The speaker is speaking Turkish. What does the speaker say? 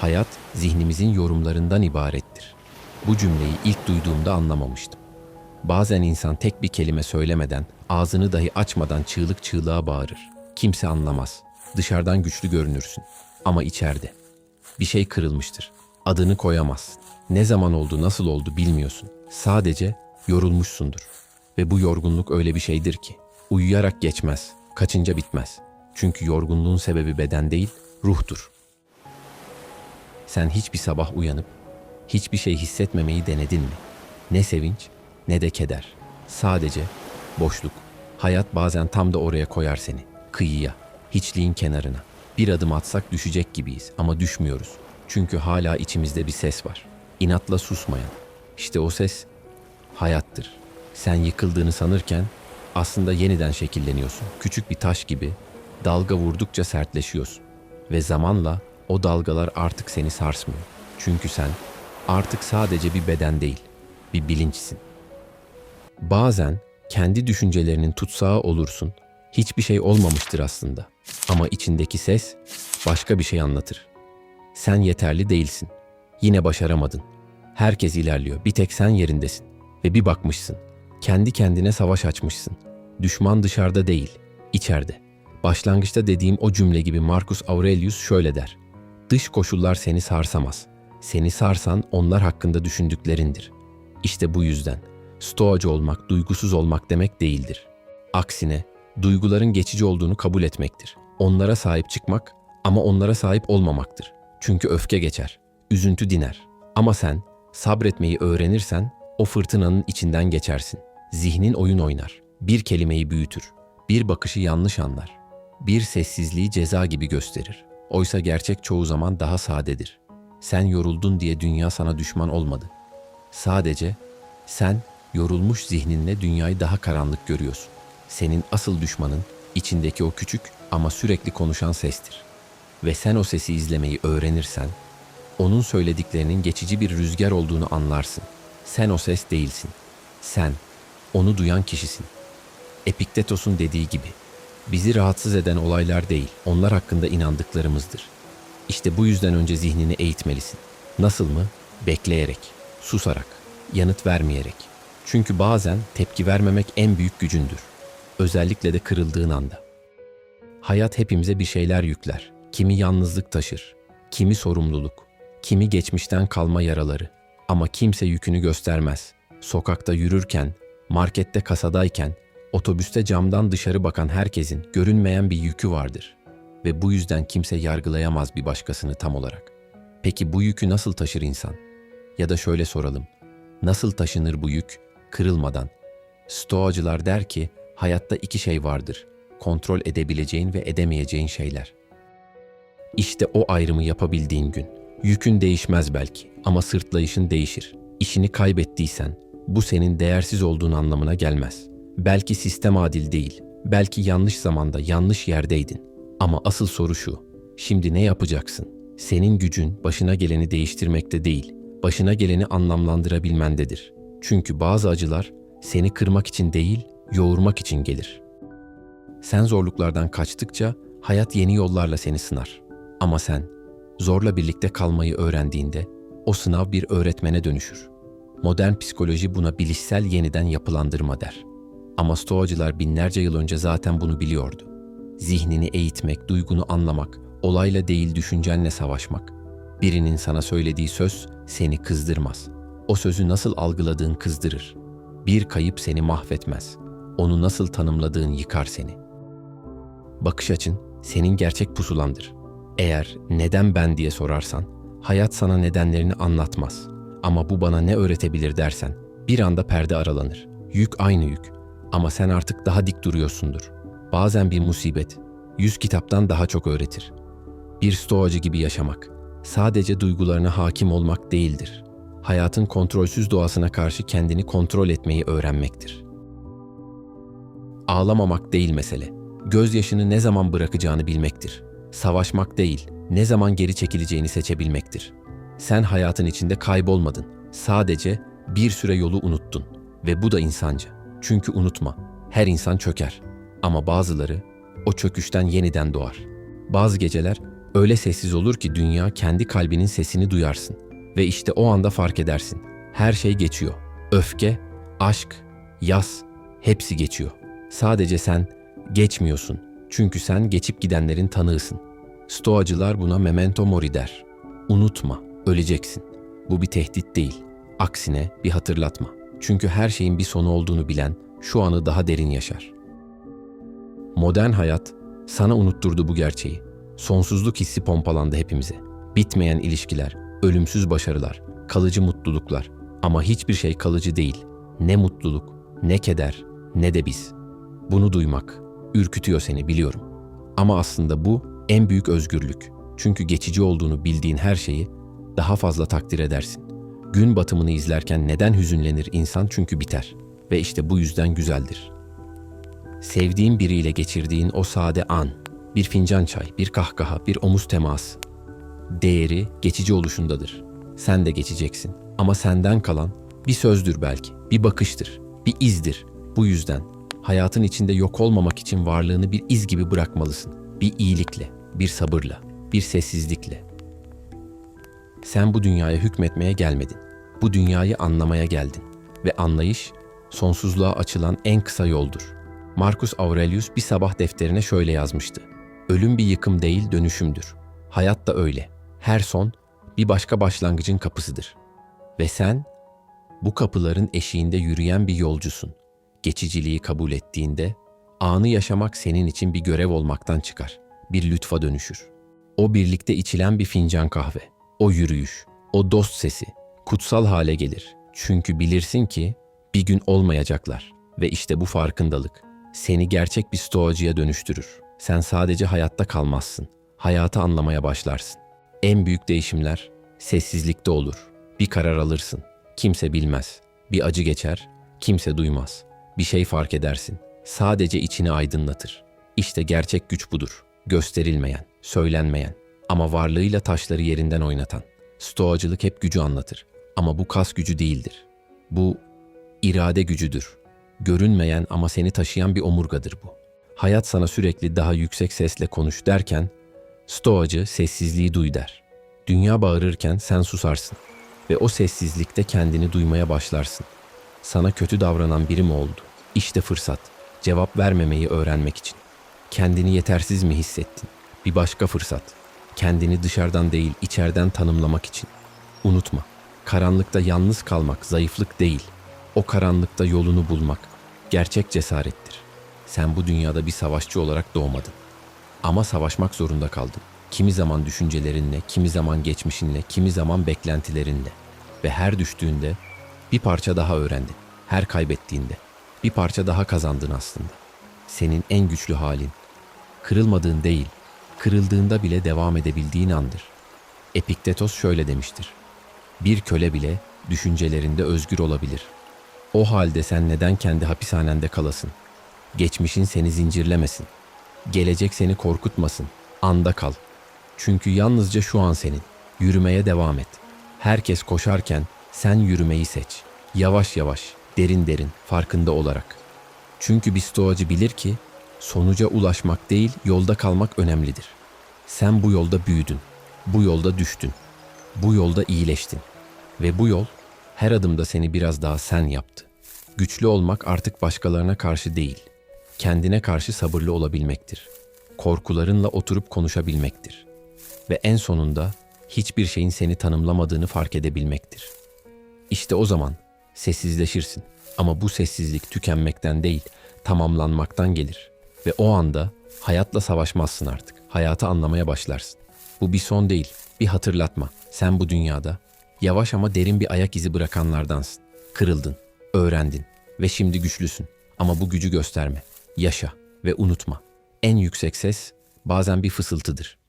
Hayat zihnimizin yorumlarından ibarettir. Bu cümleyi ilk duyduğumda anlamamıştım. Bazen insan tek bir kelime söylemeden, ağzını dahi açmadan çığlık çığlığa bağırır. Kimse anlamaz. Dışarıdan güçlü görünürsün. Ama içeride. Bir şey kırılmıştır. Adını koyamazsın. Ne zaman oldu, nasıl oldu bilmiyorsun. Sadece yorulmuşsundur. Ve bu yorgunluk öyle bir şeydir ki uyuyarak geçmez, kaçınca bitmez. Çünkü yorgunluğun sebebi beden değil, ruhtur. Sen hiçbir sabah uyanıp hiçbir şey hissetmemeyi denedin mi? Ne sevinç, ne de keder. Sadece boşluk. Hayat bazen tam da oraya koyar seni. Kıyıya, hiçliğin kenarına. Bir adım atsak düşecek gibiyiz ama düşmüyoruz. Çünkü hala içimizde bir ses var. İnatla susmayan. İşte o ses hayattır. Sen yıkıldığını sanırken aslında yeniden şekilleniyorsun. Küçük bir taş gibi dalga vurdukça sertleşiyorsun. Ve zamanla o dalgalar artık seni sarsmıyor. Çünkü sen artık sadece bir beden değil, bir bilinçsin. Bazen kendi düşüncelerinin tutsağı olursun. Hiçbir şey olmamıştır aslında. Ama içindeki ses başka bir şey anlatır. Sen yeterli değilsin. Yine başaramadın. Herkes ilerliyor. Bir tek sen yerindesin. Ve bir bakmışsın. Kendi kendine savaş açmışsın. Düşman dışarıda değil, içeride. Başlangıçta dediğim o cümle gibi Marcus Aurelius şöyle der. Dış koşullar seni sarsamaz. Seni sarsan onlar hakkında düşündüklerindir. İşte bu yüzden stoacı olmak, duygusuz olmak demek değildir. Aksine duyguların geçici olduğunu kabul etmektir. Onlara sahip çıkmak ama onlara sahip olmamaktır. Çünkü öfke geçer, üzüntü diner. Ama sen sabretmeyi öğrenirsen o fırtınanın içinden geçersin. Zihnin oyun oynar. Bir kelimeyi büyütür. Bir bakışı yanlış anlar. Bir sessizliği ceza gibi gösterir. Oysa gerçek çoğu zaman daha sadedir. Sen yoruldun diye dünya sana düşman olmadı. Sadece sen yorulmuş zihninle dünyayı daha karanlık görüyorsun. Senin asıl düşmanın içindeki o küçük ama sürekli konuşan sestir. Ve sen o sesi izlemeyi öğrenirsen, onun söylediklerinin geçici bir rüzgar olduğunu anlarsın. Sen o ses değilsin. Sen, onu duyan kişisin. Epiktetos'un dediği gibi, bizi rahatsız eden olaylar değil, onlar hakkında inandıklarımızdır. İşte bu yüzden önce zihnini eğitmelisin. Nasıl mı? Bekleyerek, susarak, yanıt vermeyerek. Çünkü bazen tepki vermemek en büyük gücündür. Özellikle de kırıldığın anda. Hayat hepimize bir şeyler yükler. Kimi yalnızlık taşır, kimi sorumluluk, kimi geçmişten kalma yaraları. Ama kimse yükünü göstermez. Sokakta yürürken, markette kasadayken, otobüste camdan dışarı bakan herkesin görünmeyen bir yükü vardır. Ve bu yüzden kimse yargılayamaz bir başkasını tam olarak. Peki bu yükü nasıl taşır insan? Ya da şöyle soralım. Nasıl taşınır bu yük? Kırılmadan. Stoacılar der ki, hayatta iki şey vardır. Kontrol edebileceğin ve edemeyeceğin şeyler. İşte o ayrımı yapabildiğin gün. Yükün değişmez belki ama sırtlayışın değişir. İşini kaybettiysen bu senin değersiz olduğun anlamına gelmez. Belki sistem adil değil, belki yanlış zamanda yanlış yerdeydin. Ama asıl soru şu, şimdi ne yapacaksın? Senin gücün başına geleni değiştirmekte değil, başına geleni anlamlandırabilmendedir. Çünkü bazı acılar seni kırmak için değil, yoğurmak için gelir. Sen zorluklardan kaçtıkça hayat yeni yollarla seni sınar. Ama sen zorla birlikte kalmayı öğrendiğinde o sınav bir öğretmene dönüşür. Modern psikoloji buna bilişsel yeniden yapılandırma der. Ama stoacılar binlerce yıl önce zaten bunu biliyordu. Zihnini eğitmek, duygunu anlamak, olayla değil düşüncenle savaşmak. Birinin sana söylediği söz seni kızdırmaz. O sözü nasıl algıladığın kızdırır. Bir kayıp seni mahvetmez. Onu nasıl tanımladığın yıkar seni. Bakış açın senin gerçek pusulandır. Eğer neden ben diye sorarsan, hayat sana nedenlerini anlatmaz. Ama bu bana ne öğretebilir dersen, bir anda perde aralanır. Yük aynı yük. Ama sen artık daha dik duruyorsundur. Bazen bir musibet, yüz kitaptan daha çok öğretir. Bir stoacı gibi yaşamak, sadece duygularına hakim olmak değildir. Hayatın kontrolsüz doğasına karşı kendini kontrol etmeyi öğrenmektir. Ağlamamak değil mesele. Gözyaşını ne zaman bırakacağını bilmektir. Savaşmak değil, ne zaman geri çekileceğini seçebilmektir. Sen hayatın içinde kaybolmadın. Sadece bir süre yolu unuttun. Ve bu da insanca. Çünkü unutma, her insan çöker. Ama bazıları o çöküşten yeniden doğar. Bazı geceler Öyle sessiz olur ki dünya kendi kalbinin sesini duyarsın. Ve işte o anda fark edersin. Her şey geçiyor. Öfke, aşk, yas hepsi geçiyor. Sadece sen geçmiyorsun. Çünkü sen geçip gidenlerin tanığısın. Stoacılar buna memento mori der. Unutma, öleceksin. Bu bir tehdit değil. Aksine bir hatırlatma. Çünkü her şeyin bir sonu olduğunu bilen şu anı daha derin yaşar. Modern hayat sana unutturdu bu gerçeği. Sonsuzluk hissi pompalandı hepimize. Bitmeyen ilişkiler, ölümsüz başarılar, kalıcı mutluluklar. Ama hiçbir şey kalıcı değil. Ne mutluluk, ne keder, ne de biz. Bunu duymak ürkütüyor seni biliyorum. Ama aslında bu en büyük özgürlük. Çünkü geçici olduğunu bildiğin her şeyi daha fazla takdir edersin. Gün batımını izlerken neden hüzünlenir insan çünkü biter. Ve işte bu yüzden güzeldir. Sevdiğin biriyle geçirdiğin o sade an, bir fincan çay, bir kahkaha, bir omuz teması. Değeri geçici oluşundadır. Sen de geçeceksin. Ama senden kalan bir sözdür belki, bir bakıştır, bir izdir. Bu yüzden hayatın içinde yok olmamak için varlığını bir iz gibi bırakmalısın. Bir iyilikle, bir sabırla, bir sessizlikle. Sen bu dünyaya hükmetmeye gelmedin. Bu dünyayı anlamaya geldin. Ve anlayış sonsuzluğa açılan en kısa yoldur. Marcus Aurelius bir sabah defterine şöyle yazmıştı. Ölüm bir yıkım değil dönüşümdür. Hayat da öyle. Her son bir başka başlangıcın kapısıdır. Ve sen bu kapıların eşiğinde yürüyen bir yolcusun. Geçiciliği kabul ettiğinde anı yaşamak senin için bir görev olmaktan çıkar. Bir lütfa dönüşür. O birlikte içilen bir fincan kahve, o yürüyüş, o dost sesi kutsal hale gelir. Çünkü bilirsin ki bir gün olmayacaklar ve işte bu farkındalık seni gerçek bir stoacıya dönüştürür. Sen sadece hayatta kalmazsın, hayatı anlamaya başlarsın. En büyük değişimler sessizlikte olur. Bir karar alırsın, kimse bilmez. Bir acı geçer, kimse duymaz. Bir şey fark edersin, sadece içini aydınlatır. İşte gerçek güç budur. Gösterilmeyen, söylenmeyen ama varlığıyla taşları yerinden oynatan. Stoacılık hep gücü anlatır ama bu kas gücü değildir. Bu irade gücüdür. Görünmeyen ama seni taşıyan bir omurgadır bu. Hayat sana sürekli daha yüksek sesle konuş derken, stoacı sessizliği duy der. Dünya bağırırken sen susarsın ve o sessizlikte kendini duymaya başlarsın. Sana kötü davranan biri mi oldu? İşte fırsat. Cevap vermemeyi öğrenmek için. Kendini yetersiz mi hissettin? Bir başka fırsat. Kendini dışarıdan değil, içeriden tanımlamak için. Unutma, karanlıkta yalnız kalmak zayıflık değil. O karanlıkta yolunu bulmak gerçek cesarettir. Sen bu dünyada bir savaşçı olarak doğmadın. Ama savaşmak zorunda kaldın. Kimi zaman düşüncelerinle, kimi zaman geçmişinle, kimi zaman beklentilerinle. Ve her düştüğünde bir parça daha öğrendin. Her kaybettiğinde bir parça daha kazandın aslında. Senin en güçlü halin. Kırılmadığın değil, kırıldığında bile devam edebildiğin andır. Epiktetos şöyle demiştir. Bir köle bile düşüncelerinde özgür olabilir. O halde sen neden kendi hapishanende kalasın? Geçmişin seni zincirlemesin. Gelecek seni korkutmasın. Anda kal. Çünkü yalnızca şu an senin. Yürümeye devam et. Herkes koşarken sen yürümeyi seç. Yavaş yavaş, derin derin, farkında olarak. Çünkü bir stoacı bilir ki sonuca ulaşmak değil, yolda kalmak önemlidir. Sen bu yolda büyüdün. Bu yolda düştün. Bu yolda iyileştin. Ve bu yol her adımda seni biraz daha sen yaptı. Güçlü olmak artık başkalarına karşı değil, kendine karşı sabırlı olabilmektir. Korkularınla oturup konuşabilmektir. Ve en sonunda hiçbir şeyin seni tanımlamadığını fark edebilmektir. İşte o zaman sessizleşirsin. Ama bu sessizlik tükenmekten değil, tamamlanmaktan gelir. Ve o anda hayatla savaşmazsın artık. Hayatı anlamaya başlarsın. Bu bir son değil, bir hatırlatma. Sen bu dünyada yavaş ama derin bir ayak izi bırakanlardansın. Kırıldın, öğrendin ve şimdi güçlüsün. Ama bu gücü gösterme. Yaşa ve unutma. En yüksek ses bazen bir fısıltıdır.